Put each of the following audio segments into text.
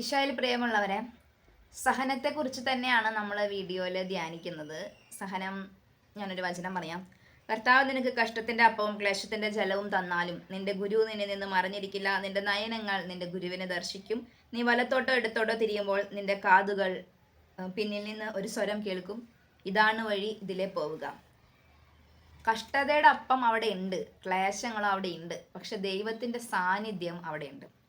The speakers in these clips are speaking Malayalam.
ഇഷായിൽ പ്രിയമുള്ളവരെ സഹനത്തെക്കുറിച്ച് തന്നെയാണ് നമ്മൾ വീഡിയോയിൽ ധ്യാനിക്കുന്നത്. സഹനം ഞാനൊരു വചനം പറയാം. കർത്താവ് നിനക്ക് കഷ്ടത്തിന്റെ അപ്പവും ക്ലേശത്തിന്റെ ജലവും തന്നാലും നിന്റെ ഗുരു നിന്നെ നിന്ന് മറിഞ്ഞിരിക്കില്ല. നിന്റെ നയനങ്ങൾ നിന്റെ ഗുരുവിനെ ദർശിക്കും. നീ വലത്തോട്ടോ എടുത്തോട്ടോ തിരിയുമ്പോൾ നിന്റെ കാതുകൾ പിന്നിൽ നിന്ന് ഒരു സ്വരം കേൾക്കും. ഇതാണ് വഴി ഇതിലെ പോവുക. കഷ്ടതയുടെ അപ്പം അവിടെ ഉണ്ട് ക്ലേശങ്ങളും അവിടെ ഉണ്ട്. പക്ഷെ ദൈവത്തിന്റെ സാന്നിധ്യം അവിടെ ഉണ്ട്.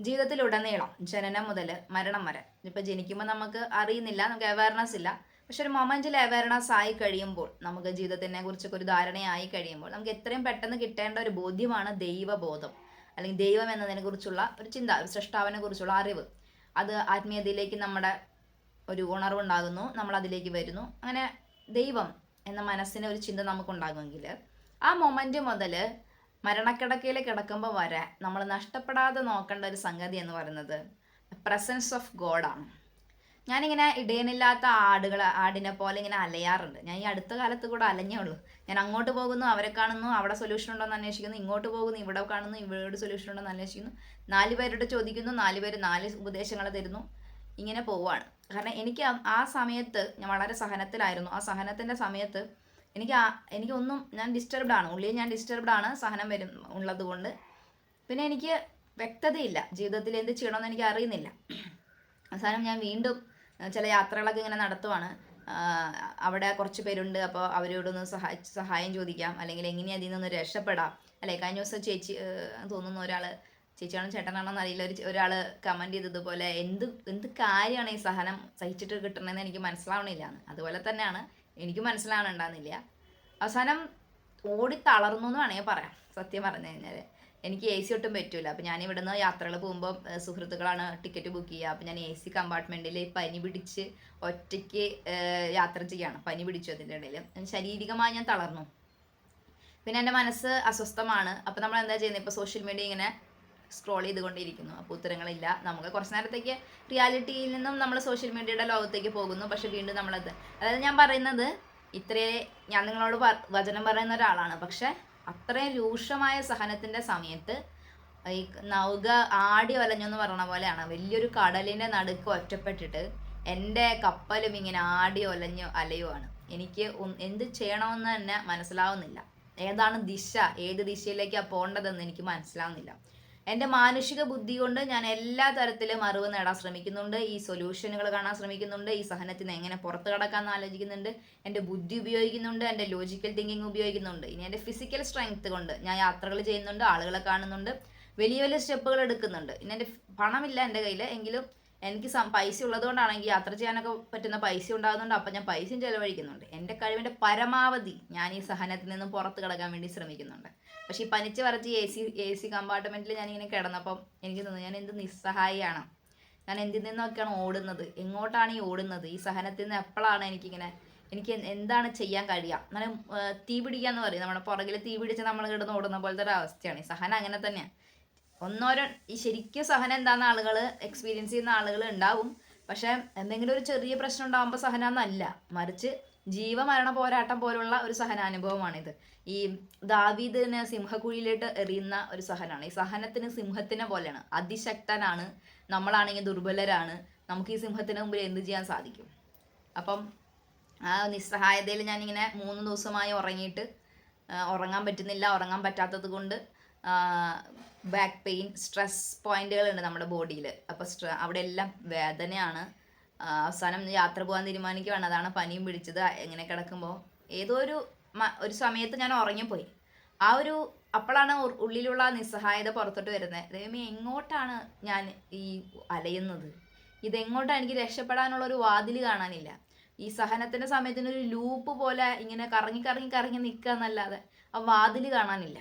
ജീവിതത്തിലുടനീളം ജനനം മുതൽ മരണം വരെ. ഇപ്പൊ ജനിക്കുമ്പോൾ നമുക്ക് അറിയുന്നില്ല നമുക്ക് അവയർനെസ് ഇല്ല. പക്ഷെ ഒരു മൊമെന്റിൽ അവയർനെസ് ആയി കഴിയുമ്പോൾ നമുക്ക് ജീവിതത്തിനെ കുറിച്ചൊക്കെ ഒരു ധാരണയായി കഴിയുമ്പോൾ നമുക്ക് എത്രയും പെട്ടെന്ന് കിട്ടേണ്ട ഒരു ബോധ്യമാണ് ദൈവബോധം. അല്ലെങ്കിൽ ദൈവം എന്നതിനെ കുറിച്ചുള്ള ഒരു ചിന്ത ഒരു സൃഷ്ടാവിനെ കുറിച്ചുള്ള അറിവ്. അത് ആത്മീയതയിലേക്ക് നമ്മുടെ ഒരു ഉണർവുണ്ടാകുന്നു നമ്മൾ അതിലേക്ക് വരുന്നു. അങ്ങനെ ദൈവം എന്ന മനസ്സിന് ഒരു ചിന്ത നമുക്കുണ്ടാകുമെങ്കിൽ ആ മൊമെന്റ് മുതൽ മരണക്കിടക്കയിൽ കിടക്കുമ്പോൾ വരെ നമ്മൾ നഷ്ടപ്പെടാതെ നോക്കേണ്ട ഒരു സംഗതി എന്ന് പറയുന്നത് പ്രസൻസ് ഓഫ് ഗോഡാണ് ഞാനിങ്ങനെ ഇടയനില്ലാത്ത ആടുകൾ ആടിനെ പോലെ ഇങ്ങനെ അലയാറുണ്ട്. ഞാൻ ഈ അടുത്ത കാലത്ത് കൂടെ അലഞ്ഞേ ഉള്ളൂ. ഞാൻ അങ്ങോട്ട് പോകുന്നു അവരെ കാണുന്നു അവിടെ സൊല്യൂഷൻ ഉണ്ടോ എന്ന് അന്വേഷിക്കുന്നു ഇങ്ങോട്ട് പോകുന്നു ഇവിടെ കാണുന്നു ഇവിടെ സൊല്യൂഷൻ ഉണ്ടോ എന്ന് അന്വേഷിക്കുന്നു. നാല് പേരോട് ചോദിക്കുന്നു നാല് പേര് നാല് ഉപദേശങ്ങൾ തരുന്നു. ഇങ്ങനെ പോവാണ്. കാരണം എനിക്ക് ആ- സമയത്ത് ഞാൻ വളരെ സഹനത്തിലായിരുന്നു. ആ സഹനത്തിന്റെ സമയത്ത് എനിക്ക് എനിക്കൊന്നും ഞാൻ ഡിസ്റ്റർബ്ഡ് ആണ്. ഉള്ളിൽ ഞാൻ ഡിസ്റ്റർബ്ഡ് ആണ്. സഹനം വരും ഉള്ളത് കൊണ്ട്. പിന്നെ എനിക്ക് വ്യക്തതയില്ല. ജീവിതത്തിൽ എന്ത് ചെയ്യണമെന്ന് എനിക്ക് അറിയുന്നില്ല. അവസാനം ഞാൻ വീണ്ടും ചില യാത്രകളൊക്കെ ഇങ്ങനെ നടത്തുവാണ്. അവിടെ കുറച്ച് പേരുണ്ട്. അപ്പോൾ അവരോടൊന്ന് സഹായ സഹായം ചോദിക്കാം. അല്ലെങ്കിൽ എങ്ങനെയാണ് അതിൽ നിന്ന് രക്ഷപ്പെടാം. അല്ലെ? കഴിഞ്ഞ ദിവസം ചേച്ചി തോന്നുന്ന ഒരാൾ ചേച്ചിയാണോ ചേട്ടനാണോ എന്നറിയില്ല ഒരു ഒരാൾ കമന്റ് ചെയ്തതുപോലെ എന്ത് എന്ത് കാര്യമാണ് ഈ സഹനം സഹിച്ചിട്ട് കിട്ടണമെന്ന് എനിക്ക് മനസ്സിലാവണില്ല. അതുപോലെ തന്നെയാണ് എനിക്ക് മനസ്സിലാവണുണ്ടാകുന്നില്ല അവസാനം ഓടി തളർന്നു എന്ന് വേണമെങ്കിൽ പറയാം. സത്യം പറഞ്ഞു കഴിഞ്ഞാൽ എനിക്ക് എ സി ഒട്ടും പറ്റൂല. അപ്പം ഞാൻ ഇവിടുന്ന് യാത്രകൾ പോകുമ്പോൾ സുഹൃത്തുക്കളാണ് ടിക്കറ്റ് ബുക്ക് ചെയ്യുക. അപ്പം ഞാൻ എ സി കമ്പാർട്ട്മെന്റിൽ പനി പിടിച്ച് ഒറ്റയ്ക്ക് യാത്ര ചെയ്യാണ് പനി പിടിച്ചു അതിന്റെ ഇടയിൽ. ശാരീരികമായി ഞാൻ തളർന്നു. പിന്നെ എന്റെ മനസ്സ് അസ്വസ്ഥമാണ്. അപ്പം നമ്മൾ എന്താ ചെയ്യുന്നത്? ഇപ്പോൾ സോഷ്യൽ മീഡിയ ഇങ്ങനെ സ്ക്രോൾ ചെയ്തുകൊണ്ടിരിക്കുന്നു. അപ്പോൾ ഉത്തരങ്ങളില്ല. നമുക്ക് കുറച്ച് നേരത്തേക്ക് റിയാലിറ്റിയിൽ നിന്നും നമ്മൾ സോഷ്യൽ മീഡിയയുടെ ലോകത്തേക്ക് പോകുന്നു. പക്ഷേ വീണ്ടും നമ്മളത് അതായത് ഞാൻ പറയുന്നത് ഇത്രേ ഞാൻ നിങ്ങളോട് വചനം പറയുന്ന ഒരാളാണ്. പക്ഷേ അത്രയും രൂക്ഷമായ സഹനത്തിന്റെ സമയത്ത് ഈ നൗക ആടി വലഞ്ഞു എന്ന് പറഞ്ഞ പോലെയാണ്. വലിയൊരു കടലിന്റെ നടുക്ക് ഒറ്റപ്പെട്ടിട്ട് എന്റെ കപ്പലും ഇങ്ങനെ ആടി ഒലഞ്ഞു അലയുവാണ്. എനിക്ക് എന്ത് ചെയ്യണമെന്ന് തന്നെ മനസ്സിലാവുന്നില്ല. ഏതാണ് ദിശ? ഏത് ദിശയിലേക്കാണ് പോകേണ്ടതെന്ന് എനിക്ക് മനസ്സിലാവുന്നില്ല. എന്റെ മാനുഷിക ബുദ്ധി കൊണ്ട് ഞാൻ എല്ലാ തരത്തിലും അറിവ് നേടാൻ ശ്രമിക്കുന്നുണ്ട്. ഈ സൊല്യൂഷനുകൾ കാണാൻ ശ്രമിക്കുന്നുണ്ട്. ഈ സഹനത്തിൽ നിന്ന് എങ്ങനെ പുറത്ത് കടക്കാമെന്ന് ആലോചിക്കുന്നുണ്ട്. എന്റെ ബുദ്ധി ഉപയോഗിക്കുന്നുണ്ട്. എന്റെ ലോജിക്കൽ തിങ്കിങ് ഉപയോഗിക്കുന്നുണ്ട്. ഇനി എന്റെ ഫിസിക്കൽ സ്ട്രെങ്ത് കൊണ്ട് ഞാൻ യാത്രകൾ ചെയ്യുന്നുണ്ട്. ആളുകളെ കാണുന്നുണ്ട്. വലിയ വലിയ സ്റ്റെപ്പുകൾ എടുക്കുന്നുണ്ട്. ഇനി എന്റെ പണമില്ല എന്റെ കയ്യിൽ എങ്കിലും എനിക്ക് പൈസ ഉള്ളതുകൊണ്ടാണെങ്കിൽ യാത്ര ചെയ്യാനൊക്കെ പറ്റുന്ന പൈസ ഉണ്ടാകുന്നുണ്ട്. അപ്പം ഞാൻ പൈസയും ചിലവഴിക്കുന്നുണ്ട്. എന്റെ കഴിവിന്റെ പരമാവധി ഞാൻ ഈ സഹനത്തിൽ നിന്നും പുറത്ത് കിടക്കാൻ വേണ്ടി ശ്രമിക്കുന്നുണ്ട്. പക്ഷേ ഈ പനിച്ച് വരച്ച് എ സി എ സി കമ്പാർട്ട്മെന്റിൽ ഞാനിങ്ങനെ കിടന്നപ്പം എനിക്ക് തോന്നുന്നു ഞാൻ എന്ത് നിസ്സഹായിയാണ്. ഞാൻ എന്തിൽ നിന്നൊക്കെയാണ് ഓടുന്നത്? എങ്ങോട്ടാണ് ഈ ഓടുന്നത്? ഈ സഹനത്തിൽ നിന്ന് എപ്പോഴാണ് എനിക്കിങ്ങനെ എനിക്ക് എന്താണ് ചെയ്യാൻ കഴിയുക? എന്നാലും തീ പിടിക്കുക എന്ന് പറയും. നമ്മുടെ പുറകിൽ തീ പിടിച്ച് നമ്മൾ കിടന്ന് ഓടുന്ന പോലത്തെ ഒരു അവസ്ഥയാണ്. ഈ സഹനം അങ്ങനെ തന്നെയാണ്. ഒന്നോരോ ഈ ശരിക്കും സഹനം എന്താന്ന് ആളുകൾ എക്സ്പീരിയൻസ് ചെയ്യുന്ന ആളുകൾ ഉണ്ടാവും. പക്ഷെ എന്തെങ്കിലും ഒരു ചെറിയ പ്രശ്നം ഉണ്ടാകുമ്പോൾ സഹനം എന്നല്ല മറിച്ച് ജീവമരണ പോരാട്ടം പോലുള്ള ഒരു സഹനാനുഭവമാണിത്. ഈ ദാവീദിനെ സിംഹക്കുഴിയിലിട്ട് എറിയുന്ന ഒരു സഹനാണ്. ഈ സഹനത്തിന് സിംഹത്തിനെ പോലെയാണ്. അതിശക്തനാണ്. നമ്മളാണെങ്കിൽ ദുർബലരാണ്. നമുക്ക് ഈ സിംഹത്തിന് മുമ്പിൽ എന്ത് ചെയ്യാൻ സാധിക്കും? അപ്പം ആ നിസ്സഹായതയിൽ ഞാനിങ്ങനെ മൂന്ന് ദിവസമായി ഉറങ്ങിയിട്ട് ഉറങ്ങാൻ പറ്റുന്നില്ല ഉറങ്ങാൻ പറ്റാത്തത് കൊണ്ട് ബാക്ക് പെയിൻ സ്ട്രെസ് പോയിന്റുകളുണ്ട് നമ്മുടെ ബോഡിയിൽ അപ്പോൾ സ്ട്ര അവിടെ എല്ലാം വേദനയാണ്. അവസാനം യാത്ര പോകാൻ തീരുമാനിക്കുകയാണ് അതാണ് പനിയും പിടിച്ചത്. എങ്ങനെ കിടക്കുമ്പോൾ ഏതോ ഒരു ഒരു സമയത്ത് ഞാൻ ഉറങ്ങിപ്പോയി. ആ ഒരു അപ്പോഴാണ് ഉള്ളിലുള്ള നിസ്സഹായത പുറത്തോട്ട് വരുന്നത്. ദൈവമേ എങ്ങോട്ടാണ് ഞാൻ ഈ അലയുന്നത്? ഇതെങ്ങോട്ടാണ് എനിക്ക് രക്ഷപ്പെടാനുള്ള ഒരു വാതിൽ കാണാനില്ല. ഈ സഹനത്തിന്റെ സമയത്തിന് ഒരു ലൂപ്പ് പോലെ ഇങ്ങനെ കറങ്ങി കറങ്ങി കറങ്ങി നിൽക്കുക എന്നല്ലാതെ ആ വാതിൽ കാണാനില്ല.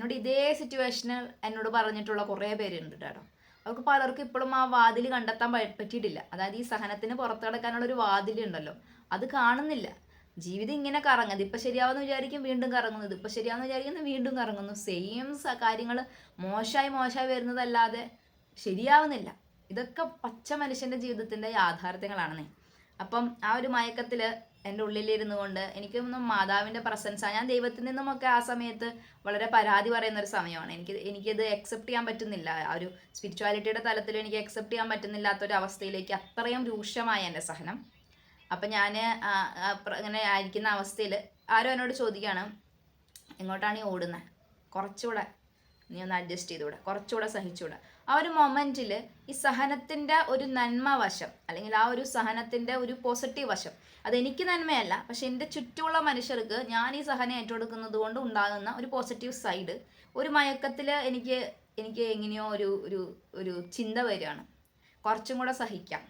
എന്നോട് ഇതേ സിറ്റുവേഷന് എന്നോട് പറഞ്ഞിട്ടുള്ള കുറേ പേരുണ്ട് കേട്ടോ. അവർക്ക് പലർക്കും ഇപ്പോഴും ആ വാതിൽ കണ്ടെത്താൻ പറ്റിയിട്ടില്ല. അതായത് ഈ സഹനത്തിന് പുറത്തു കിടക്കാനുള്ള ഒരു വാതിൽ ഉണ്ടല്ലോ. അത് കാണുന്നില്ല. ജീവിതം ഇങ്ങനെ കറങ്ങുന്നത് ഇപ്പം ശരിയാവുമെന്ന് വിചാരിക്കും വീണ്ടും കറങ്ങുന്നു. ഇപ്പം ശരിയാവുമെന്ന് വിചാരിക്കുന്നു വീണ്ടും കറങ്ങുന്നു. സെയിം കാര്യങ്ങൾ മോശമായി മോശമായി വരുന്നതല്ലാതെ ശരിയാവുന്നില്ല. ഇതൊക്കെ പച്ച മനുഷ്യന്റെ ജീവിതത്തിന്റെ യാഥാർത്ഥ്യങ്ങളാണെന്നേ. അപ്പം ആ ഒരു മയക്കത്തിൽ എന്റെ ഉള്ളിലിരുന്നു കൊണ്ട് എനിക്കൊന്നും മാതാവിന്റെ പ്രസൻസാണ് ഞാൻ ദൈവത്തിൽ നിന്നുമൊക്കെ ആ സമയത്ത് വളരെ പരാതി പറയുന്ന ഒരു സമയമാണ്. എനിക്ക് എനിക്കിത് അക്സെപ്റ്റ് ചെയ്യാൻ പറ്റുന്നില്ല. ആ ഒരു സ്പിരിച്വാലിറ്റിയുടെ തലത്തിൽ എനിക്ക് അക്സെപ്റ്റ് ചെയ്യാൻ പറ്റുന്നില്ലാത്തൊരു അവസ്ഥയിലേക്ക് അത്രയും രൂക്ഷമായ എന്റെ സഹനം. അപ്പം ഞാൻ അങ്ങനെ ആയിരിക്കുന്ന അവസ്ഥയിൽ ആരോ എന്നോട് ചോദിക്കുകയാണ് എങ്ങോട്ടാണ് ഈ ഓടുന്നത് കുറച്ചുകൂടെ നീ ഒന്ന് അഡ്ജസ്റ്റ് ചെയ്തുകൂടെ. കുറച്ചുകൂടെ സഹിച്ചുകൂടെ. ആ ഒരു മൊമെന്റിൽ ഈ സഹനത്തിന്റെ ഒരു നന്മ വശം അല്ലെങ്കിൽ ആ ഒരു സഹനത്തിന്റെ ഒരു പോസിറ്റീവ് വശം അതെനിക്ക് നന്മയല്ല പക്ഷെ എന്റെ ചുറ്റുമുള്ള മനുഷ്യർക്ക് ഞാൻ ഈ സഹനം ഏറ്റെടുക്കുന്നത് കൊണ്ട് ഉണ്ടാകുന്ന ഒരു പോസിറ്റീവ് സൈഡ് ഒരു മയക്കത്തിൽ എനിക്ക് എനിക്ക് എങ്ങനെയോ ഒരു ഒരു ഒരു ചിന്ത വരികയാണ്. കുറച്ചും കൂടെ സഹിക്കാം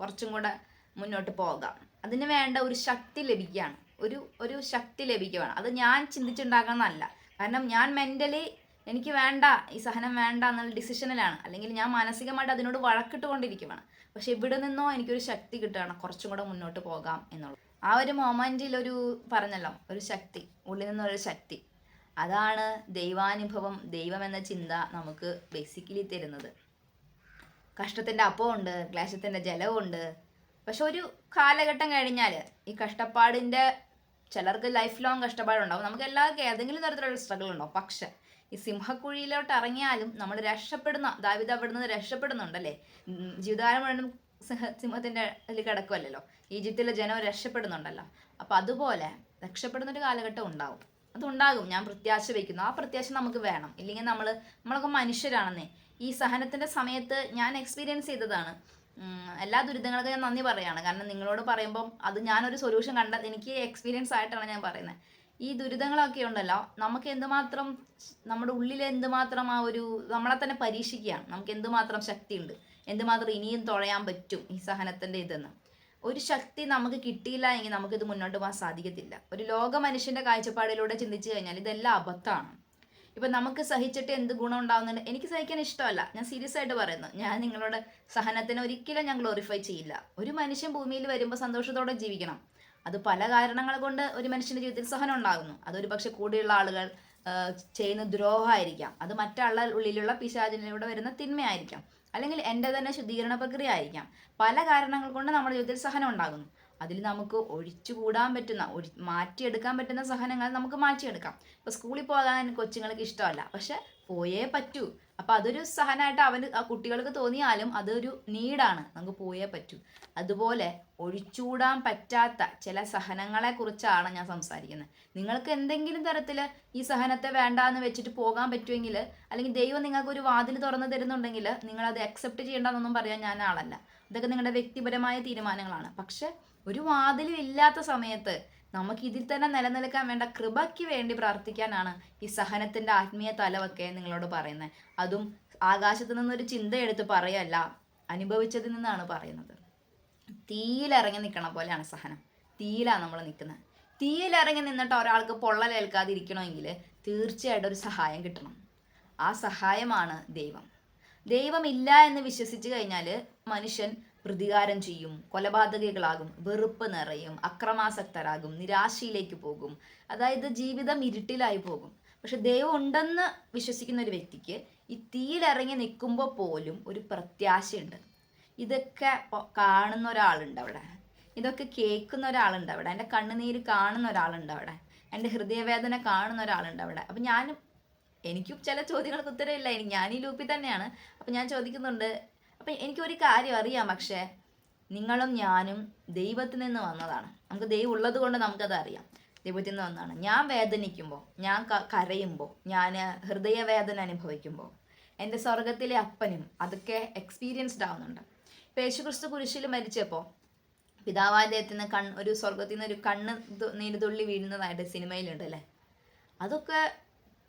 കുറച്ചും കൂടെ മുന്നോട്ട് പോകാം. അതിന് വേണ്ട ഒരു ശക്തി ലഭിക്കുകയാണ്. ഒരു ഒരു ശക്തി ലഭിക്കുകയാണ്. അത് ഞാൻ ചിന്തിച്ചുണ്ടാക്കണമെന്നല്ല കാരണം ഞാൻ മെന്റലി എനിക്ക് വേണ്ട ഈ സഹനം വേണ്ട എന്നുള്ള ഡിസിഷനിലാണ് അല്ലെങ്കിൽ ഞാൻ മാനസികമായിട്ട് അതിനോട് വഴക്കിട്ടുകൊണ്ടിരിക്കുവാണ്. പക്ഷെ ഇവിടെ നിന്നോ എനിക്കൊരു ശക്തി കിട്ടുകയാണ്. കുറച്ചും കൂടെ മുന്നോട്ട് പോകാം എന്നുള്ളത്. ആ ഒരു മൊമെന്റിൽ ഒരു പറഞ്ഞല്ലോ ഒരു ശക്തി. ഉള്ളിൽ നിന്നൊരു ശക്തി. അതാണ് ദൈവാനുഭവം ദൈവം എന്ന ചിന്ത നമുക്ക് ബേസിക്കലി തരുന്നത്. കഷ്ടത്തിന്റെ അപ്പമുണ്ട് ക്ലേശത്തിന്റെ ജലമുണ്ട് പക്ഷെ ഒരു കാലഘട്ടം കഴിഞ്ഞാൽ ഈ കഷ്ടപ്പാടിന്റെ ചിലർക്ക് ലൈഫ് ലോങ് കഷ്ടപ്പാടുണ്ടാവും. നമുക്ക് എല്ലാവർക്കും ഏതെങ്കിലും തരത്തിലുള്ള സ്ട്രഗിൾ ഉണ്ടാവും. പക്ഷെ ഈ സിംഹക്കുഴിയിലോട്ട് ഇറങ്ങിയാലും നമ്മൾ രക്ഷപ്പെടുന്ന ദാവിദ് അവിടെ നിന്ന് രക്ഷപ്പെടുന്നുണ്ടല്ലേ ജീവിതകാലം മുഴുവൻ സിംഹ സിംഹത്തിന്റെ അതിൽ കിടക്കുമല്ലോ ഈജിപ്തിലെ ജനം രക്ഷപ്പെടുന്നുണ്ടല്ലോ. അപ്പം അതുപോലെ രക്ഷപ്പെടുന്നൊരു കാലഘട്ടം ഉണ്ടാവും. അതുണ്ടാകും. ഞാൻ പ്രത്യാശ വയ്ക്കുന്നു. ആ പ്രത്യാശ നമുക്ക് വേണം. ഇല്ലെങ്കിൽ നമ്മൾ നമ്മളൊക്കെ മനുഷ്യരാണെന്നേ. ഈ സഹനത്തിന്റെ സമയത്ത് ഞാൻ എക്സ്പീരിയൻസ് ചെയ്തതാണ്. എല്ലാ ദുരിതങ്ങൾക്കും ഞാൻ നന്ദി പറയാണ്. കാരണം നിങ്ങളോട് പറയുമ്പം അത് ഞാനൊരു സൊല്യൂഷൻ കണ്ട എനിക്ക് എക്സ്പീരിയൻസ് ആയിട്ടാണ് ഞാൻ പറയുന്നത്. ഈ ദുരിതങ്ങളൊക്കെ ഉണ്ടല്ലോ നമുക്ക് എന്തുമാത്രം നമ്മുടെ ഉള്ളിൽ എന്തുമാത്രം ആ ഒരു നമ്മളെ തന്നെ പരീക്ഷിക്കുകയാണ്. നമുക്ക് എന്തുമാത്രം ശക്തിയുണ്ട് എന്തുമാത്രം ഇനിയും തുഴയാൻ പറ്റും ഈ സഹനത്തിന്റെ ഇതെന്ന്. ഒരു ശക്തി നമുക്ക് കിട്ടിയില്ല എങ്കിൽ നമുക്കിത് മുന്നോട്ട് പോകാൻ സാധിക്കത്തില്ല. ഒരു ലോക മനുഷ്യന്റെ കാഴ്ചപ്പാടിലൂടെ ചിന്തിച്ചു കഴിഞ്ഞാൽ ഇതെല്ലാം അബദ്ധമാണ്. ഇപ്പം നമുക്ക് സഹിച്ചിട്ട് എന്ത് ഗുണം ഉണ്ടാവുന്നുണ്ട്? എനിക്ക് സഹിക്കാൻ ഇഷ്ടമല്ല. ഞാൻ സീരിയസ് ആയിട്ട് പറയുന്നു. ഞാൻ നിങ്ങളുടെ സഹനത്തിന് ഒരിക്കലും ഞാൻ ഗ്ലോറിഫൈ ചെയ്യില്ല. ഒരു മനുഷ്യൻ ഭൂമിയിൽ വരുമ്പോൾ സന്തോഷത്തോടെ ജീവിക്കണം. അത് പല കാരണങ്ങൾ കൊണ്ട് ഒരു മനുഷ്യന്റെ ജീവിതത്തിൽ സഹനം ഉണ്ടാകുന്നു അതൊരു പക്ഷെ കൂടെയുള്ള ആളുകൾ ചെയ്യുന്ന ദ്രോഹമായിരിക്കാം. അത് മറ്റാളുടെ ഉള്ളിലുള്ള പിശാചിനിലൂടെ വരുന്ന തിന്മയായിരിക്കാം. അല്ലെങ്കിൽ എന്റെ തന്നെ ശുദ്ധീകരണ പ്രക്രിയ ആയിരിക്കാം. പല കാരണങ്ങൾ കൊണ്ട് നമ്മുടെ ജീവിതത്തിൽ സഹനം ഉണ്ടാകുന്നു അതിൽ നമുക്ക് ഒഴിച്ചുകൂടാൻ പറ്റുന്ന ഒഴി മാറ്റിയെടുക്കാൻ പറ്റുന്ന സഹനങ്ങൾ നമുക്ക് മാറ്റിയെടുക്കാം. ഇപ്പോൾ സ്കൂളിൽ പോകാൻ കൊച്ചുങ്ങൾക്ക് ഇഷ്ടമല്ല. പക്ഷെ പോയേ പറ്റൂ. അപ്പോൾ അതൊരു സഹനായിട്ട് അവന് ആ കുട്ടികൾക്ക് തോന്നിയാലും അതൊരു നീഡാണ്. നമുക്ക് പോയേ പറ്റൂ. അതുപോലെ ഒഴിച്ചുകൂടാൻ പറ്റാത്ത ചില സഹനങ്ങളെ കുറിച്ചാണ് ഞാൻ സംസാരിക്കുന്നത്. നിങ്ങൾക്ക് എന്തെങ്കിലും തരത്തിൽ ഈ സഹനത്തെ വേണ്ട എന്ന് വെച്ചിട്ട് പോകാൻ പറ്റുമെങ്കിൽ അല്ലെങ്കിൽ ദൈവം നിങ്ങൾക്ക് ഒരു വാതിൽ തുറന്നു തരുന്നുണ്ടെങ്കിൽ നിങ്ങൾ അത് അക്സെപ്റ്റ് ചെയ്യേണ്ടതെന്നൊന്നും പറയാൻ ഞാൻ ആളല്ല. ഇതൊക്കെ നിങ്ങളുടെ വ്യക്തിപരമായ തീരുമാനങ്ങളാണ്. പക്ഷെ ഒരു വാതിലും ഇല്ലാത്ത സമയത്ത് നമുക്ക് ഇതിൽ തന്നെ നിലനിൽക്കാൻ വേണ്ട കൃപയ്ക്ക് വേണ്ടി പ്രാർത്ഥിക്കാനാണ് ഈ സഹനത്തിന്റെ ആത്മീയ തലവൊക്കെ നിങ്ങളോട് പറയുന്നത്. അതും ആകാശത്ത് നിന്നൊരു ചിന്ത എടുത്ത് പറയല്ല അനുഭവിച്ചതിൽ നിന്നാണ് പറയുന്നത്. തീയിലിറങ്ങി നിൽക്കണ പോലെയാണ് സഹനം. തീയിലാണ് നമ്മൾ നിൽക്കുന്നത്. തീയിലിറങ്ങി നിന്നിട്ട് ഒരാൾക്ക് പൊള്ളലേൽക്കാതിരിക്കണമെങ്കിൽ തീർച്ചയായിട്ടും ഒരു സഹായം കിട്ടണം. ആ സഹായമാണ് ദൈവം. ദൈവമില്ല എന്ന് വിശ്വസിച്ച് കഴിഞ്ഞാൽ മനുഷ്യൻ പ്രതികാരം ചെയ്യും കൊലപാതകികളാകും വെറുപ്പ് നിറയും അക്രമാസക്തരാകും നിരാശയിലേക്ക് പോകും. അതായത് ജീവിതം ഇരുട്ടിലായി പോകും. പക്ഷെ ദൈവം ഉണ്ടെന്ന് വിശ്വസിക്കുന്ന ഒരു വ്യക്തിക്ക് ഈ തീയിലിറങ്ങി നിൽക്കുമ്പോൾ പോലും ഒരു പ്രത്യാശയുണ്ട്. ഇതൊക്കെ കാണുന്ന ഒരാളുണ്ട് അവിടെ. ഇതൊക്കെ കേൾക്കുന്ന ഒരാളുണ്ട് അവിടെ. എന്റെ കണ്ണുനീര് കാണുന്ന ഒരാളുണ്ട് അവിടെ. എന്റെ ഹൃദയവേദന കാണുന്ന ഒരാളുണ്ട് അവിടെ. അപ്പം ഞാനും എനിക്കും ചില ചോദ്യങ്ങൾക്ക് ഉത്തരവില്ല എനിക്ക് ഞാൻ ഈ ലൂപ്പിൽ തന്നെയാണ്. അപ്പം ഞാൻ ചോദിക്കുന്നുണ്ട് അപ്പം എനിക്കൊരു കാര്യം അറിയാം പക്ഷേ. നിങ്ങളും ഞാനും ദൈവത്തിൽ നിന്ന് വന്നതാണ്. നമുക്ക് ദൈവം ഉള്ളത് കൊണ്ട് നമുക്കത് അറിയാം. ദൈവത്തിൽ നിന്ന് വന്നതാണ്. ഞാൻ വേദനിക്കുമ്പോൾ ഞാൻ കരയുമ്പോൾ ഞാൻ ഹൃദയവേദന അനുഭവിക്കുമ്പോൾ എന്റെ സ്വർഗത്തിലെ അപ്പനും അതൊക്കെ എക്സ്പീരിയൻസ്ഡ് ആവുന്നുണ്ട്. ഇപ്പം യേശുക്രിസ്തു കുരിശിൽ മരിച്ചപ്പോൾ പിതാവായ നിന്ന് കൺ ഒരു സ്വർഗത്തിൽ നിന്ന് ഒരു കണ്ണ് നീരുതുള്ളി വീഴുന്നതായിട്ട് സിനിമയിലുണ്ട് അല്ലേ? അതൊക്കെ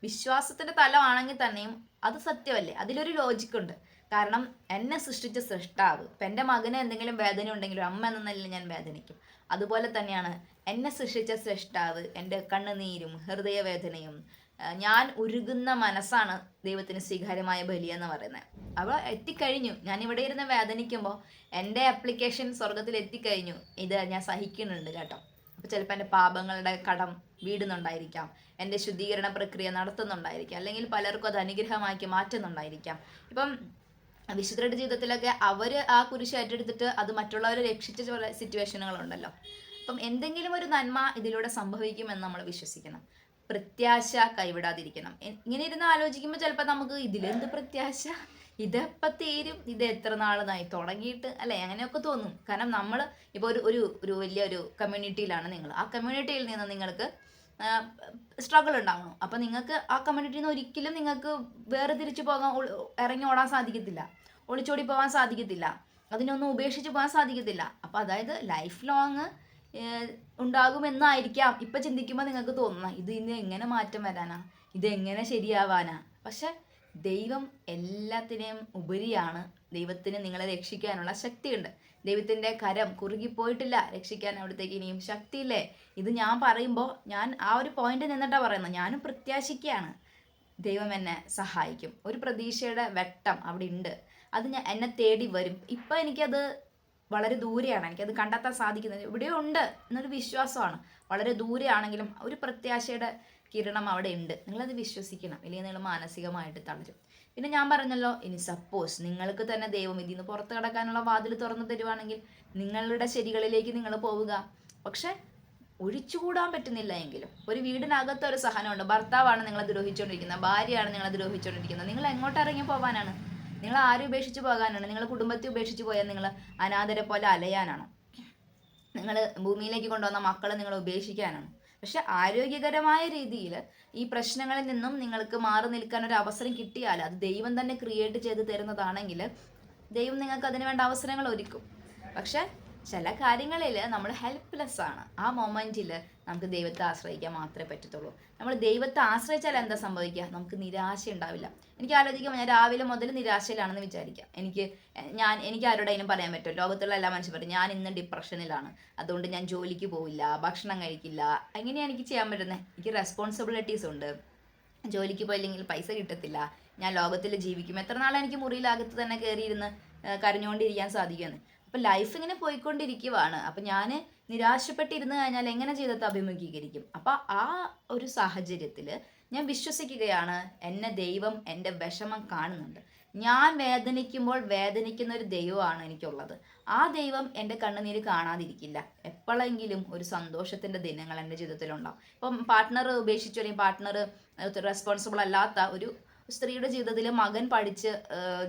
വിശ്വാസത്തിന്റെ തലമാണെങ്കിൽ തന്നെയും അത് സത്യമല്ലേ? അതിലൊരു ലോജിക് ഉണ്ട്. കാരണം എന്നെ സൃഷ്ടിച്ച സൃഷ്ടാവ്. ഇപ്പം എന്റെ മകന് എന്തെങ്കിലും വേദന ഉണ്ടെങ്കിലും അമ്മ എന്ന നിലയിൽ ഞാൻ വേദനിക്കും. അതുപോലെ തന്നെയാണ് എന്നെ സൃഷ്ടിച്ച സൃഷ്ടാവ് എന്റെ കണ്ണുനീരും ഹൃദയവേദനയും ഞാൻ ഉരുകുന്ന മനസ്സാണ് ദൈവത്തിന് സ്വീകാര്യമായ ബലി എന്ന് പറയുന്നത്. അപ്പോൾ എത്തിക്കഴിഞ്ഞു. ഞാൻ ഇവിടെ ഇരുന്ന് വേദനിക്കുമ്പോൾ എന്റെ ആപ്ലിക്കേഷൻ സ്വർഗത്തിൽ എത്തിക്കഴിഞ്ഞു. ഇത് ഞാൻ സഹിക്കുന്നുണ്ട് കേട്ടോ. അപ്പോൾ ചിലപ്പോൾ എന്റെ പാപങ്ങളുടെ കടം വീടുന്നുണ്ടായിരിക്കാം. എന്റെ ശുദ്ധീകരണ പ്രക്രിയ നടത്തുന്നുണ്ടായിരിക്കാം. അല്ലെങ്കിൽ പലർക്കും അത് അനുഗ്രഹമാക്കി മാറ്റുന്നുണ്ടായിരിക്കാം. ഇപ്പം വിശുദ്ധരുടെ ജീവിതത്തിലൊക്കെ അവർ ആ കുരിശ് ഏറ്റെടുത്തിട്ട് അത് മറ്റുള്ളവരെ രക്ഷിച്ച ചില സിറ്റുവേഷനുകളുണ്ടല്ലോ അപ്പം എന്തെങ്കിലും ഒരു നന്മ ഇതിലൂടെ സംഭവിക്കുമെന്ന് നമ്മൾ വിശ്വസിക്കണം. പ്രത്യാശ കൈവിടാതിരിക്കണം. ഇങ്ങനെ ഇരുന്ന് ആലോചിക്കുമ്പോൾ ചിലപ്പോൾ നമുക്ക് ഇതിലെന്ത് പ്രത്യാശ? ഇതെപ്പം തീരും? ഇത് എത്ര നാളായി തുടങ്ങിയിട്ട്? അല്ലെ? അങ്ങനെയൊക്കെ തോന്നും. കാരണം നമ്മൾ ഇപ്പോൾ ഒരു ഒരു ഒരു വലിയൊരു കമ്മ്യൂണിറ്റിയിലാണ് നിങ്ങൾ ആ കമ്മ്യൂണിറ്റിയിൽ നിന്ന് നിങ്ങൾക്ക് സ്ട്രഗിൾ ഉണ്ടാവണം. അപ്പം നിങ്ങൾക്ക് ആ കമ്മ്യൂണിറ്റിയിൽ നിന്ന് ഒരിക്കലും നിങ്ങൾക്ക് വേറെ തിരിച്ചു പോകാൻ ഇറങ്ങി ഓടാൻ സാധിക്കത്തില്ല. ഒളിച്ചോടി പോകാൻ സാധിക്കത്തില്ല. അതിനൊന്നും ഉപേക്ഷിച്ച് പോകാൻ സാധിക്കത്തില്ല. അപ്പം അതായത് ലൈഫ് ലോങ് ഉണ്ടാകുമെന്നായിരിക്കാം. ഇപ്പം ചിന്തിക്കുമ്പോൾ നിങ്ങൾക്ക് തോന്നുന്ന ഇത് ഇന്ന് എങ്ങനെ മാറ്റം വരാനാ? ഇത് എങ്ങനെ ശരിയാവാനാ? പക്ഷെ ദൈവം എല്ലാത്തിനെയും ഉപരിയാണ്. ദൈവത്തിന് നിങ്ങളെ രക്ഷിക്കാനുള്ള ശക്തിയുണ്ട്. ദൈവത്തിന്റെ കരം കുറുകിപ്പോയിട്ടില്ല. രക്ഷിക്കാൻ അവിടത്തേക്ക് ഇനിയും ശക്തിയില്ലേ? ഇത് ഞാൻ പറയുമ്പോൾ ഞാൻ ആ ഒരു പോയിന്റ് നിന്നിട്ടാണ് പറയുന്നത് ഞാനും പ്രത്യാശിക്കുകയാണ്. ദൈവം എന്നെ സഹായിക്കും. ഒരു പ്രതീക്ഷയുടെ വെട്ടം അവിടെ ഉണ്ട്. അത് ഞാൻ എന്നെ തേടി വരും. ഇപ്പം എനിക്കത് വളരെ ദൂരെയാണ്. എനിക്കത് കണ്ടെത്താൻ സാധിക്കുന്നത് ഇവിടെയോ ഉണ്ട് എന്നൊരു വിശ്വാസമാണ്. വളരെ ദൂരെയാണെങ്കിലും ഒരു പ്രത്യാശയുടെ കിരണം അവിടെ ഉണ്ട്. നിങ്ങളത് വിശ്വസിക്കണം. ഇല്ലെങ്കിൽ നിങ്ങൾ മാനസികമായിട്ട് തളരും. പിന്നെ ഞാൻ പറഞ്ഞല്ലോ ഇനി സപ്പോസ് നിങ്ങൾക്ക് തന്നെ ദൈവം ഇതിൽ നിന്ന് പുറത്ത് കടക്കാനുള്ള വാതിൽ തുറന്നു തരുവാണെങ്കിൽ നിങ്ങളുടെ ശരികളിലേക്ക് നിങ്ങൾ പോവുക. പക്ഷെ ഒഴിച്ചുകൂടാൻ പറ്റുന്നില്ല എങ്കിലും. ഒരു വീടിനകത്ത് ഒരു സഹനമുണ്ട്. ഭർത്താവാണ് നിങ്ങളെ ദ്രോഹിച്ചുകൊണ്ടിരിക്കുന്നത് ഭാര്യയാണ് നിങ്ങളെ ദ്രോഹിച്ചുകൊണ്ടിരിക്കുന്നത് നിങ്ങൾ എങ്ങോട്ട് ഇറങ്ങി പോകാനാണ്? നിങ്ങൾ ആരും ഉപേക്ഷിച്ച് പോകാനാണ്? നിങ്ങൾ കുടുംബത്തെ ഉപേക്ഷിച്ച് പോയാൽ നിങ്ങൾ അനാഥരെ പോലെ അലയാനാണ്? നിങ്ങൾ ഭൂമിയിലേക്ക് കൊണ്ടുവന്ന മക്കളെ നിങ്ങൾ ഉപേക്ഷിക്കാനാണ്. പക്ഷെ ആരോഗ്യകരമായ രീതിയിൽ ഈ പ്രശ്നങ്ങളിൽ നിന്നും നിങ്ങൾക്ക് മാറി നിൽക്കാൻ ഒരു അവസരം കിട്ടിയാൽ അത് ദൈവം തന്നെ ക്രിയേറ്റ് ചെയ്ത് തരുന്നതാണെങ്കിൽ ദൈവം നിങ്ങൾക്ക് അതിന് വേണ്ട അവസരങ്ങൾ ഒരുക്കും. പക്ഷെ ചില കാര്യങ്ങളിൽ നമ്മൾ ഹെൽപ്ലെസ് ആണ്. ആ മൊമെന്റിൽ നമുക്ക് ദൈവത്തെ ആശ്രയിക്കാൻ മാത്രമേ പറ്റത്തുള്ളൂ. നമ്മൾ ദൈവത്തെ ആശ്രയിച്ചാൽ എന്താ സംഭവിക്കുക? നമുക്ക് നിരാശ ഉണ്ടാവില്ല. എനിക്ക് ആലോചിക്കാം ഞാൻ രാവിലെ മുതൽ നിരാശയിലാണെന്ന് വിചാരിക്കാം എനിക്ക് ഞാൻ എനിക്ക് ആരോടെങ്കിലും പറയാൻ പറ്റും ലോകത്തുള്ള എല്ലാ മനുഷ്യരും പറയും ഞാൻ ഇന്ന് ഡിപ്രഷനിലാണ് അതുകൊണ്ട് ഞാൻ ജോലിക്ക് പോവില്ല ഭക്ഷണം കഴിക്കില്ല. എങ്ങനെയാണ് എനിക്ക് ചെയ്യാൻ പറ്റുന്നത് എനിക്ക് റെസ്പോൺസിബിലിറ്റീസ് ഉണ്ട്. ജോലിക്ക് പോയില്ലെങ്കിൽ പൈസ കിട്ടത്തില്ല. ഞാൻ ലോകത്തിൽ ജീവിക്കും എത്ര നാളെ എനിക്ക് മുറിയിലകത്ത് തന്നെ കയറിയിരുന്ന് കരഞ്ഞുകൊണ്ടിരിക്കാൻ സാധിക്കുമെന്ന്. അപ്പം ലൈഫ് ഇങ്ങനെ പോയിക്കൊണ്ടിരിക്കുവാണ്. അപ്പം ഞാൻ നിരാശപ്പെട്ടിരുന്നു കഴിഞ്ഞാൽ എങ്ങനെ ജീവിതത്തെ അഭിമുഖീകരിക്കും? അപ്പം ആ ഒരു സാഹചര്യത്തിൽ ഞാൻ വിശ്വസിക്കുകയാണ് എന്നെ ദൈവം എന്റെ വിഷമം കാണുന്നുണ്ട്. ഞാൻ വേദനിക്കുമ്പോൾ വേദനിക്കുന്ന ഒരു ദൈവമാണ് എനിക്കുള്ളത്. ആ ദൈവം എന്റെ കണ്ണുനീര് കാണാതിരിക്കില്ല. എപ്പോഴെങ്കിലും ഒരു സന്തോഷത്തിന്റെ ദിനങ്ങൾ എന്റെ ജീവിതത്തിലുണ്ടാവും. ഇപ്പം പാർട്ട്ണർ ഉപേക്ഷിച്ചു അല്ലെങ്കിൽ പാർട്ട്ണർ റെസ്പോൺസിബിൾ അല്ലാത്ത ഒരു സ്ത്രീയുടെ ജീവിതത്തിൽ മകൻ പഠിച്ച്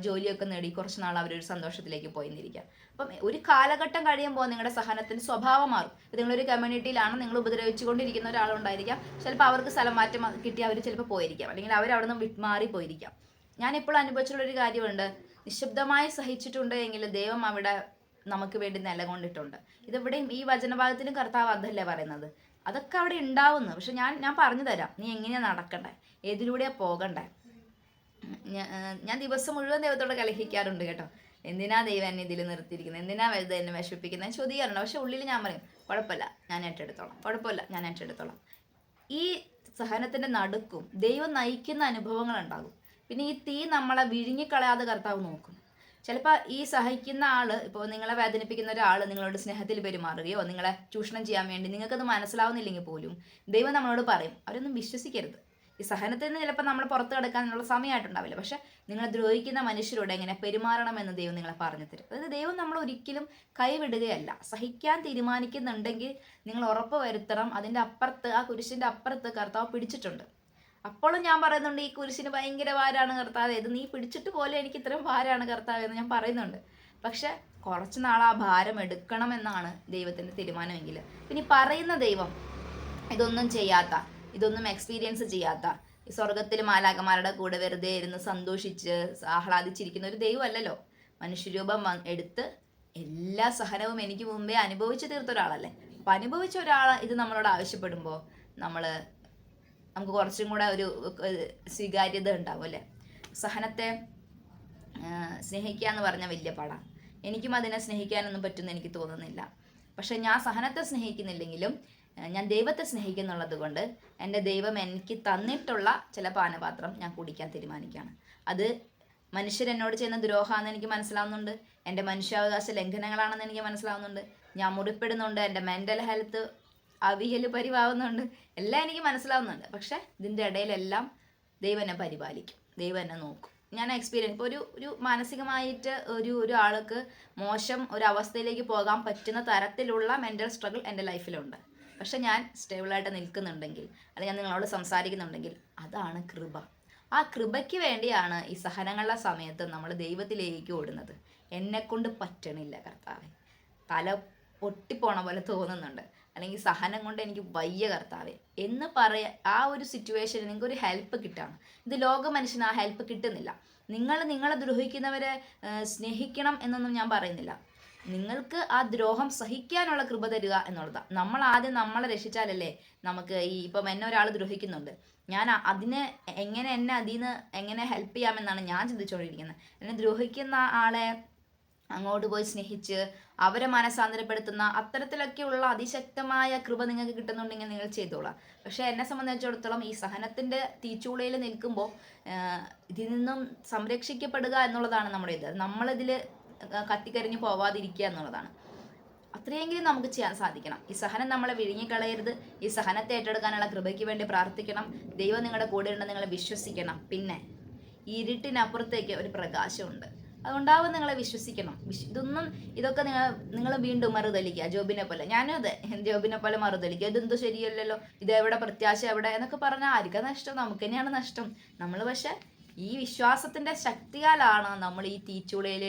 ജോലിയൊക്കെ നേടി കുറച്ച് നാൾ അവരൊരു സന്തോഷത്തിലേക്ക് പോയി നിന്നിരിക്കാം അപ്പം ഒരു കാലഘട്ടം കഴിയുമ്പോൾ നിങ്ങളുടെ സഹനത്തിന് സ്വഭാവം മാറും. നിങ്ങളൊരു കമ്മ്യൂണിറ്റിയിലാണ് നിങ്ങൾ ഉപദ്രവിച്ചുകൊണ്ടിരിക്കുന്ന ഒരാളുണ്ടായിരിക്കാം. ചിലപ്പോൾ അവർക്ക് സ്ഥലം മാറ്റം കിട്ടി അവർ ചിലപ്പോൾ പോയിരിക്കാം. അല്ലെങ്കിൽ അവർ അവിടെ നിന്ന് വിട്മാറി പോയിരിക്കാം. ഞാൻ ഇപ്പോൾ അനുഭവിച്ചിട്ടുള്ളൊരു കാര്യമുണ്ട്. നിശബ്ദമായി സഹിച്ചിട്ടുണ്ട് എങ്കിൽ ദൈവം അവിടെ നമുക്ക് വേണ്ടി നിലകൊണ്ടിട്ടുണ്ട്. ഇതിവിടെയും ഈ വചനഭാഗത്തിലും കർത്താവ് അതല്ലേ പറയുന്നത്? അതൊക്കെ അവിടെ ഉണ്ടാവുന്നു. പക്ഷെ ഞാൻ ഞാൻ പറഞ്ഞു തരാം. നീ എങ്ങനെയാണ് നടക്കണ്ടേ? ഏതിലൂടെയാണ് പോകണ്ടേ? ഞാൻ ദിവസം മുഴുവൻ ദൈവത്തോട് കലഹിക്കാറുണ്ട് കേട്ടോ. എന്തിനാ ദൈവം എന്നെ ഇതിൽ നിർത്തിയിരിക്കുന്നത് എന്തിനാ വെറുതെ എന്നെ വിഷമിപ്പിക്കുന്നത് ഞാൻ ചോദിക്കാറുണ്ട്. പക്ഷെ ഉള്ളിൽ ഞാൻ പറയും കുഴപ്പമില്ല ഞാൻ ഏറ്റെടുത്തോളാം. കുഴപ്പമില്ല ഞാൻ ഏറ്റെടുത്തോളാം. ഈ സഹനത്തിന്റെ നടുക്കും ദൈവം നയിക്കുന്ന അനുഭവങ്ങൾ ഉണ്ടാകും. പിന്നെ ഈ തീ നമ്മളെ വിഴുങ്ങിക്കളയാതെ കർത്താവ് നോക്കും. ചിലപ്പോൾ ഈ സഹിക്കുന്ന ആൾ ഇപ്പോൾ നിങ്ങളെ വേദനിപ്പിക്കുന്ന ഒരാൾ നിങ്ങളോട് സ്നേഹത്തിൽ പെരുമാറുകയോ നിങ്ങളെ ചൂഷണം ചെയ്യാൻ വേണ്ടി നിങ്ങൾക്കത് മനസ്സിലാവുന്നില്ലെങ്കിൽ പോലും ദൈവം നമ്മളോട് പറയും അവരൊന്നും വിശ്വസിക്കരുത്. ഈ സഹനത്തിൽ നിന്ന് ചിലപ്പോൾ നമ്മൾ പുറത്ത് കിടക്കാനുള്ള സമയമായിട്ടുണ്ടാവില്ല പക്ഷെ നിങ്ങളെ ദ്രോഹിക്കുന്ന മനുഷ്യരോട് എങ്ങനെ പെരുമാറണമെന്ന് ദൈവം നിങ്ങളെ പറഞ്ഞു തരും. അതായത് ദൈവം നമ്മൾ ഒരിക്കലും കൈവിടുകയല്ല. സഹിക്കാൻ തീരുമാനിക്കുന്നുണ്ടെങ്കിൽ നിങ്ങൾ ഉറപ്പ് വരുത്തണം. അതിന്റെ അപ്പുറത്ത് ആ കുരിശിന്റെ അപ്പുറത്ത് കർത്താവ് പിടിച്ചിട്ടുണ്ട്. അപ്പോഴും ഞാൻ പറയുന്നുണ്ട് ഈ കുരിശിന് ഭയങ്കര ഭാരമാണ് കർത്താവ്. ഇത് നീ പിടിച്ചിട്ട് പോലെ എനിക്ക് ഇത്രയും ഭാരമാണ് കർത്താവ് എന്ന് ഞാൻ പറയുന്നുണ്ട്. പക്ഷെ കുറച്ച് നാൾ ആ ഭാരം എടുക്കണമെന്നാണ് ദൈവത്തിന്റെ തീരുമാനമെങ്കിൽ. പിന്നെ പറയുന്ന ദൈവം ഇതൊന്നും ചെയ്യാത്ത ഇതൊന്നും എക്സ്പീരിയൻസ് ചെയ്യാത്ത. ഈ സ്വർഗത്തിൽ മാലാകമാരുടെ കൂടെ വെറുതെ ഇരുന്ന് സന്തോഷിച്ച് ആഹ്ലാദിച്ചിരിക്കുന്ന ഒരു ദൈവമല്ലല്ലോ. മനുഷ്യരൂപം എടുത്ത് എല്ലാ സഹനവും എനിക്ക് മുമ്പേ അനുഭവിച്ചു തീർത്ത ഒരാളല്ലേ. അപ്പം അനുഭവിച്ച ഒരാൾ ഇത് നമ്മളോട് ആവശ്യപ്പെടുമ്പോൾ നമ്മൾ നമുക്ക് കുറച്ചും കൂടെ ഒരു സ്വീകാര്യത ഉണ്ടാവും അല്ലേ? സഹനത്തെ സ്നേഹിക്കുക എന്ന് പറഞ്ഞാൽ വലിയ പാടാണ് എനിക്കും അതിനെ സ്നേഹിക്കാനൊന്നും പറ്റുമെന്ന് എനിക്ക് തോന്നുന്നില്ല. പക്ഷെ ഞാൻ സഹനത്തെ സ്നേഹിക്കുന്നില്ലെങ്കിലും ഞാൻ ദൈവത്തെ സ്നേഹിക്കുന്നുള്ളത് കൊണ്ട് എന്റെ ദൈവം എനിക്ക് തന്നിട്ടുള്ള ചില പാനപാത്രം ഞാൻ കുടിക്കാൻ തീരുമാനിക്കുകയാണ്. അത് മനുഷ്യരെന്നോട് ചെയ്യുന്ന ദ്രോഹമാണെന്ന് എനിക്ക് മനസ്സിലാവുന്നുണ്ട്. എന്റെ മനുഷ്യാവകാശ ലംഘനങ്ങളാണെന്ന് എനിക്ക് മനസ്സിലാവുന്നുണ്ട്. ഞാൻ മുറിപ്പെടുന്നുണ്ട്. എന്റെ മെന്റൽ ഹെൽത്ത് അവിയൽ പരിവാവുന്നുണ്ട്. എല്ലാം എനിക്ക് മനസ്സിലാവുന്നുണ്ട്. പക്ഷേ ഇതിന്റെ ഇടയിലെല്ലാം ദൈവം എന്നെ പരിപാലിക്കും. ദൈവം എന്നെ നോക്കും. ഞാൻ എക്സ്പീരിയൻസ് ഇപ്പോൾ ഒരു ഒരു മാനസികമായിട്ട് ഒരു ഒരു ആൾക്ക് മോശം ഒരു അവസ്ഥയിലേക്ക് പോകാൻ പറ്റുന്ന തരത്തിലുള്ള മെന്റൽ സ്ട്രഗിൾ എന്റെ ലൈഫിലുണ്ട് പക്ഷെ ഞാൻ സ്റ്റേബിളായിട്ട് നിൽക്കുന്നുണ്ടെങ്കിൽ അല്ലെങ്കിൽ ഞാൻ നിങ്ങളോട് സംസാരിക്കുന്നുണ്ടെങ്കിൽ അതാണ് കൃപ. ആ കൃപയ്ക്ക് വേണ്ടിയാണ് ഈ സഹനങ്ങളുടെ സമയത്ത് നമ്മൾ ദൈവത്തിലേക്ക് ഓടുന്നത്. എന്നെക്കൊണ്ട് പറ്റണില്ല കർത്താവെ. തല പൊട്ടിപ്പോണ പോലെ തോന്നുന്നുണ്ട്. അല്ലെങ്കിൽ സഹനം കൊണ്ട് എനിക്ക് വയ്യ കർത്താവെ. എന്ന് പറയ ആ ഒരു സിറ്റുവേഷനിൽ നിങ്ങൾക്ക് ഒരു ഹെൽപ്പ് കിട്ടാണ്. ഇത് ലോക മനുഷ്യന് ആ ഹെൽപ്പ് കിട്ടുന്നില്ല. നിങ്ങൾ നിങ്ങളെ ദ്രോഹിക്കുന്നവരെ സ്നേഹിക്കണം എന്നൊന്നും ഞാൻ പറയുന്നില്ല. നിങ്ങൾക്ക് ആ ദ്രോഹം സഹിക്കാനുള്ള കൃപ തരിക എന്നുള്ളതാണ് നമ്മൾ ആദ്യം നമ്മളെ രക്ഷിച്ചാലല്ലേ നമുക്ക് ഈ ഇപ്പം എന്നെ ഒരാൾ ദ്രോഹിക്കുന്നുണ്ട്. ഞാൻ അതിനെ എങ്ങനെ എന്നെ അതിൽ നിന്ന് എങ്ങനെ ഹെൽപ്പ് ചെയ്യാമെന്നാണ് ഞാൻ ചിന്തിച്ചുകൊണ്ടിരിക്കുന്നത്. എന്നെ ദ്രോഹിക്കുന്ന ആളെ അങ്ങോട്ട് പോയി സ്നേഹിച്ച് അവരെ മനസ്സാന്തരപ്പെടുത്തുന്ന അത്തരത്തിലൊക്കെയുള്ള അതിശക്തമായ കൃപ നിങ്ങൾക്ക് കിട്ടുന്നുണ്ടെങ്കിൽ നിങ്ങൾ ചെയ്തോളാം. പക്ഷേ എന്നെ സംബന്ധിച്ചിടത്തോളം ഈ സഹനത്തിന്റെ തീച്ചൂളയിൽ നിൽക്കുമ്പോൾ ഇതിൽ നിന്നും സംരക്ഷിക്കപ്പെടുക എന്നുള്ളതാണ് നമ്മുടെ ഇത്. നമ്മളിതിൽ കത്തിക്കരിഞ്ഞ് പോവാതിരിക്കുക എന്നുള്ളതാണ്. അത്രയെങ്കിലും നമുക്ക് ചെയ്യാൻ സാധിക്കണം. ഈ സഹനം നമ്മളെ വിഴുങ്ങിക്കളയരുത്. ഈ സഹനത്തെ ഏറ്റെടുക്കാനുള്ള കൃപയ്ക്ക് വേണ്ടി പ്രാർത്ഥിക്കണം. ദൈവം നിങ്ങളുടെ കൂടെ ഉണ്ടെന്ന് നിങ്ങൾ വിശ്വസിക്കണം. പിന്നെ ഇരുട്ടിനപ്പുറത്തേക്ക് ഒരു പ്രകാശമുണ്ട്. അതുണ്ടാവും നിങ്ങളെ വിശ്വസിക്കണം. വിശ്വ ഇതൊന്നും ഇതൊക്കെ നിങ്ങൾ നിങ്ങൾ വീണ്ടും മറുതലിക്കുക. ജോബിനെ പോലെ. ഞാനും അതെ. ജോബിനെ പോലെ മറുതലിക്കുക. ഇതെന്തോ ശരിയല്ലല്ലോ? ഇത് എവിടെ പ്രത്യാശ എവിടെ എന്നൊക്കെ പറഞ്ഞാൽ ആർക്കാ നഷ്ടം? നമുക്ക് തന്നെയാണ് നഷ്ടം. നമ്മൾ പക്ഷെ ഈ വിശ്വാസത്തിന്റെ ശക്തിയാലാണ് നമ്മൾ ഈ തീച്ചുളയിൽ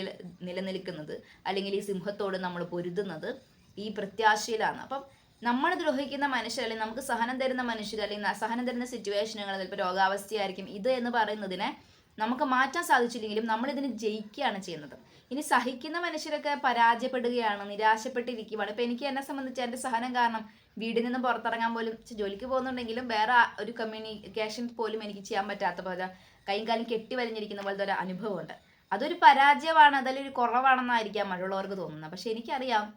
നിലനിൽക്കുന്നത് അല്ലെങ്കിൽ ഈ സിംഹത്തോട് നമ്മൾ പൊരുതുന്നത് ഈ പ്രത്യാശയിലാണ്. അപ്പം നമ്മൾ ദ്രോഹിക്കുന്ന മനുഷ്യർ അല്ലെങ്കിൽ നമുക്ക് സഹനം തരുന്ന മനുഷ്യർ അല്ലെങ്കിൽ സഹനം തരുന്ന സിറ്റുവേഷനുകൾ ചിലപ്പോൾ രോഗാവസ്ഥയായിരിക്കും ഇത് എന്ന് പറയുന്നതിനെ നമുക്ക് മാറ്റാൻ സാധിച്ചില്ലെങ്കിലും നമ്മൾ ഇതിനെ ജയിക്കുകയാണ് ചെയ്യുന്നത്. ഇനി സഹിക്കുന്ന മനുഷ്യരൊക്കെ പരാജയപ്പെടുകയാണ് നിരാശപ്പെട്ടിരിക്കുകയാണ് ഇപ്പം എനിക്ക് എന്നെ സംബന്ധിച്ച് എന്റെ സഹനം കാരണം വീടിൽ നിന്ന് പുറത്തിറങ്ങാൻ പോലും ജോലിക്ക് പോകുന്നുണ്ടെങ്കിലും വേറെ ഒരു കമ്മ്യൂണിക്കേഷൻ പോലും എനിക്ക് ചെയ്യാൻ പറ്റാത്ത പോലെ കൈയും കാലും കെട്ടി വലിഞ്ഞിരിക്കുന്ന പോലത്തെ ഒരു അനുഭവമുണ്ട്. അതൊരു പരാജയമാണ് അതിലൊരു കുറവാണെന്നായിരിക്കാം മറ്റുള്ളവർക്ക് തോന്നുന്നത്. പക്ഷെ എനിക്കറിയാം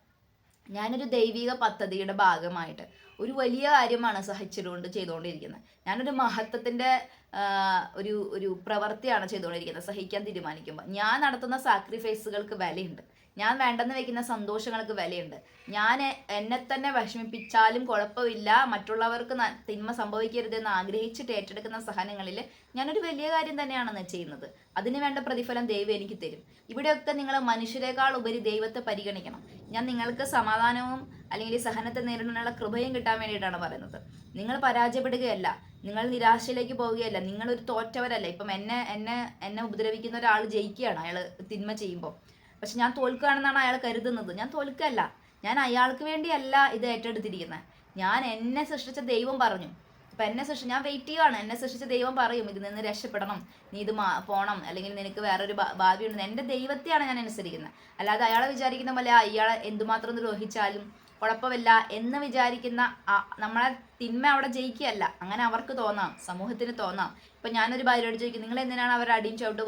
ഞാനൊരു ദൈവിക പദ്ധതിയുടെ ഭാഗമായിട്ട് ഒരു വലിയ കാര്യമാണ് സഹിച്ചുകൊണ്ട് ചെയ്തുകൊണ്ടിരിക്കുന്നത്. ഞാനൊരു മഹത്വത്തിന്റെ ഒരു ഒരു പ്രവൃത്തിയാണ് ചെയ്തുകൊണ്ടിരിക്കുന്നത്. സഹിക്കാൻ തീരുമാനിക്കുമ്പോൾ ഞാൻ നടത്തുന്ന സാക്രിഫൈസുകൾക്ക് വിലയുണ്ട്. ഞാൻ വേണ്ടെന്ന് വെക്കുന്ന സന്തോഷങ്ങൾക്ക് വിലയുണ്ട്. ഞാൻ എന്നെ തന്നെ വിഷമിപ്പിച്ചാലും കുഴപ്പമില്ല. മറ്റുള്ളവർക്ക് തിന്മ തിന്മ സംഭവിക്കരുതെന്ന് ആഗ്രഹിച്ചിട്ട് ഏറ്റെടുക്കുന്ന സഹനങ്ങളിൽ ഞാനൊരു വലിയ കാര്യം തന്നെയാണ് ചെയ്യുന്നത്. അതിന് വേണ്ട പ്രതിഫലം ദൈവം എനിക്ക് തരും. ഇവിടെയൊക്കെ നിങ്ങൾ മനുഷ്യരെക്കാൾ ഉപരി ദൈവത്തെ പരിഗണിക്കണം. ഞാൻ നിങ്ങൾക്ക് സമാധാനവും അല്ലെങ്കിൽ സഹനത്തെ നേരിടാനുള്ള കൃപയും കിട്ടാൻ വേണ്ടിയിട്ടാണ് പറയുന്നത്. നിങ്ങൾ പരാജയപ്പെടുകയല്ല. നിങ്ങൾ നിരാശയിലേക്ക് പോവുകയല്ല. നിങ്ങളൊരു തോറ്റവരല്ല. ഇപ്പം എന്നെ എന്നെ എന്നെ ഉപദ്രവിക്കുന്ന ഒരാൾ ജയിക്കുകയാണ് അയാൾ തിന്മ ചെയ്യുമ്പോൾ പക്ഷെ ഞാൻ തോൽക്കുകയാണെന്നാണ് അയാൾ കരുതുന്നത്. ഞാൻ തോൽക്കല്ല ഞാൻ അയാൾക്ക് വേണ്ടിയല്ല ഇത് ഏറ്റെടുത്തിരിക്കുന്നത് ഞാൻ എന്നെ സൃഷ്ടിച്ച ദൈവം പറഞ്ഞു. അപ്പം എന്നെ സൃഷ്ടി ഞാൻ വെയിറ്റ് ചെയ്യുകയാണ് എന്നെ സൃഷ്ടിച്ച ദൈവം പറയും ഇതിൽ നിന്ന് രക്ഷപ്പെടണം. നീ ഇത് മാ പോണം. അല്ലെങ്കിൽ നിനക്ക് വേറൊരു ഭാവിയുണ്ട്. എന്റെ ദൈവത്തെയാണ് ഞാൻ അനുസരിക്കുന്നത് അല്ലാതെ അയാളെ വിചാരിക്കുന്ന പോലെ അയാളെ എന്തുമാത്രം ദ്രോഹിച്ചാലും കുഴപ്പമില്ല എന്ന് വിചാരിക്കുന്ന നമ്മളെ തിന്മ അവിടെ ജയിക്കുകയല്ല. അങ്ങനെ അവർക്ക് തോന്നാം സമൂഹത്തിന് തോന്നാം. ഇപ്പം ഞാനൊരു ഭാര്യയോട് ചോദിക്കും നിങ്ങൾ എന്തിനാണ് അവരുടെ അടിയും ചവിട്ട്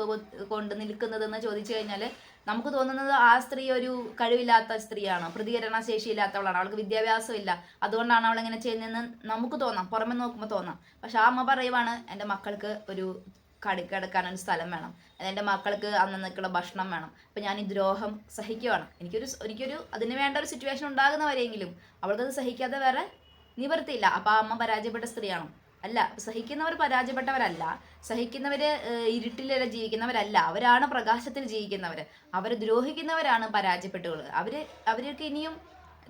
കൊണ്ട് നിൽക്കുന്നതെന്ന് ചോദിച്ചു കഴിഞ്ഞാൽ നമുക്ക് തോന്നുന്നത് ആ സ്ത്രീ ഒരു കഴിവില്ലാത്ത സ്ത്രീയാണ് പ്രതികരണ ശേഷിയില്ലാത്തവളാണ് അവൾക്ക് വിദ്യാഭ്യാസം ഇല്ല അതുകൊണ്ടാണ് അവൾ ഇങ്ങനെ ചെയ്യുന്നതെന്ന് നമുക്ക് തോന്നാം പുറമെ നോക്കുമ്പോൾ തോന്നാം. പക്ഷെ ആ അമ്മ പറയുവാണ് എന്റെ മക്കൾക്ക് ഒരു കടി കിടക്കാനൊരു സ്ഥലം വേണം. എന്റെ മക്കൾക്ക് അന്നന്നേക്കുള്ള ഭക്ഷണം വേണം. അപ്പം ഞാൻ ഈ ദ്രോഹം സഹിക്കുവാണ്. എനിക്കൊരു എനിക്കൊരു അതിന് വേണ്ട ഒരു സിറ്റുവേഷൻ ഉണ്ടാകുന്നവരെങ്കിലും അവൾക്കത് സഹിക്കാതെ വേറെ നിവർത്തിയില്ല അപ്പം ആ അമ്മ പരാജയപ്പെട്ട സ്ത്രീയാണോ. അല്ല സഹിക്കുന്നവർ പരാജയപ്പെട്ടവരല്ല. സഹിക്കുന്നവർ ഇരുട്ടിലെ ജീവിക്കുന്നവരല്ല. അവരാണ് പ്രകാശത്തിൽ ജീവിക്കുന്നവർ അവർ ദ്രോഹിക്കുന്നവരാണ് പരാജയപ്പെട്ടുള്ളത് അവർ അവർക്ക് ഇനിയും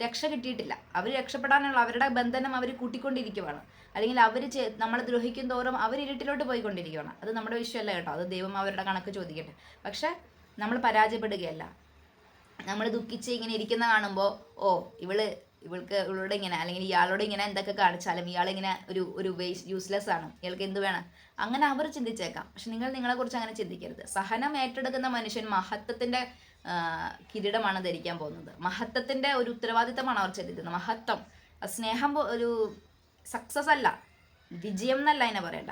രക്ഷ കിട്ടിയിട്ടില്ല. അവർ രക്ഷപ്പെടാനുള്ള അവരുടെ ബന്ധനം അവർ കൂട്ടിക്കൊണ്ടിരിക്കുവാണ്. അല്ലെങ്കിൽ അവർ നമ്മളെ ദ്രോഹിക്കും തോറും അവർ ഇരുട്ടിലോട്ട് പോയിക്കൊണ്ടിരിക്കുകയാണ് അത് നമ്മുടെ വിഷയമല്ല കേട്ടോ. അത് ദൈവം അവരുടെ കണക്ക് ചോദിക്കട്ടെ. പക്ഷെ നമ്മൾ പരാജയപ്പെടുകയല്ല. നമ്മൾ ദുഃഖിച്ച് ഇങ്ങനെ ഇരിക്കുന്ന കാണുമ്പോൾ ഓ ഇവൾ ഇവൾക്ക് ഇവളോട് ഇങ്ങനെ അല്ലെങ്കിൽ ഇയാളോട് ഇങ്ങനെ എന്തൊക്കെ കാണിച്ചാലും ഇയാളിങ്ങനെ ഒരു ഒരു വേസ്റ്റ് യൂസ്ലെസ് ആണ്. ഇയാൾക്ക് എന്ത് വേണം? അങ്ങനെ അവർ ചിന്തിച്ചേക്കാം. പക്ഷെ നിങ്ങൾ നിങ്ങളെക്കുറിച്ച് അങ്ങനെ ചിന്തിക്കരുത്. സഹനം ഏറ്റെടുക്കുന്ന മനുഷ്യൻ മഹത്വത്തിന്റെ ആ, കിരീടമാണ് ധരിക്കാൻ പോകുന്നത്. മഹത്വത്തിന്റെ ഒരു ഉത്തരവാദിത്തമാണ് അവർ ചെലുത്തുന്നത് മഹത്വം. സ്നേഹം ഒരു സക്സസ് അല്ല. വിജയം എന്നല്ല അതിനെ പറയണ്ട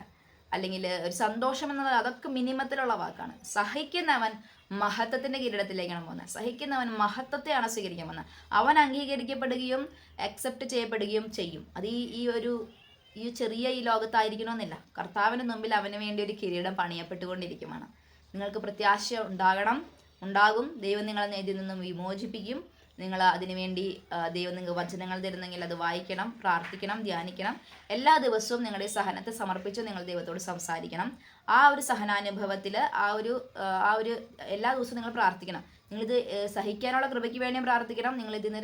അല്ലെങ്കിൽ ഒരു സന്തോഷം എന്നത് അതൊക്കെ മിനിമത്തിലുള്ള വാക്കാണ്. സഹിക്കുന്നവൻ മഹത്വത്തിന്റെ കിരീടത്തിലേക്കാണ് പോകുന്നത്. സഹിക്കുന്നവൻ മഹത്വത്തെയാണ് സ്വീകരിക്കാൻ പോകുന്നത്. അവൻ അംഗീകരിക്കപ്പെടുകയും അക്സെപ്റ്റ് ചെയ്യപ്പെടുകയും ചെയ്യും. അത് ഈ ഈ ഒരു ഈ ചെറിയ ഈ ലോകത്തായിരിക്കണമെന്നില്ല. കർത്താവിന് മുമ്പിൽ അവന് വേണ്ടി ഒരു കിരീടം പണിയപ്പെട്ടുകൊണ്ടിരിക്കുമാണ് നിങ്ങൾക്ക് പ്രത്യാശ ഉണ്ടാകണം. ഉണ്ടാകും. ദൈവം നിങ്ങളെ ഇതിൽ നിന്നും വിമോചിപ്പിക്കും. നിങ്ങൾ അതിനുവേണ്ടി ദൈവം നിങ്ങൾക്ക് വചനങ്ങൾ തരുന്നെങ്കിൽ അത് വായിക്കണം പ്രാർത്ഥിക്കണം ധ്യാനിക്കണം. എല്ലാ ദിവസവും നിങ്ങളുടെ സഹനത്തെ സമർപ്പിച്ച് നിങ്ങൾ ദൈവത്തോട് സംസാരിക്കണം. ആ ഒരു സഹനാനുഭവത്തിൽ ആ ഒരു ആ, ഒരു എല്ലാ ദിവസവും നിങ്ങൾ പ്രാർത്ഥിക്കണം. നിങ്ങളിത് സഹിക്കാനുള്ള കൃപയ്ക്ക് വേണ്ടിയും പ്രാർത്ഥിക്കണം. നിങ്ങൾ ഇതിന്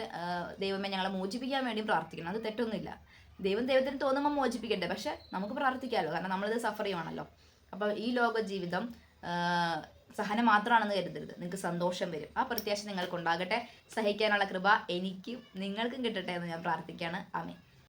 ദൈവമേ ഞങ്ങളെ മോചിപ്പിക്കാൻ വേണ്ടിയും പ്രാർത്ഥിക്കണം. അത് തെറ്റൊന്നുമില്ല. ദൈവം ദൈവത്തിന് തോന്നുമ്പോൾ മോചിപ്പിക്കണ്ടേ? പക്ഷെ നമുക്ക് പ്രാർത്ഥിക്കാമല്ലോ കാരണം നമ്മളിത് സഫർ ചെയ്യുവാണല്ലോ. അപ്പോൾ ഈ ലോക ജീവിതം സഹനം മാത്രമാണെന്ന് കരുതരുത്. നിങ്ങൾക്ക് സന്തോഷം വരും. ആ പ്രത്യാശ നിങ്ങൾക്കുണ്ടാകട്ടെ. സഹിക്കാനുള്ള കൃപ എനിക്കും നിങ്ങൾക്കും കിട്ടട്ടെ എന്ന് ഞാൻ പ്രാർത്ഥിക്കുകയാണ്. ആമേ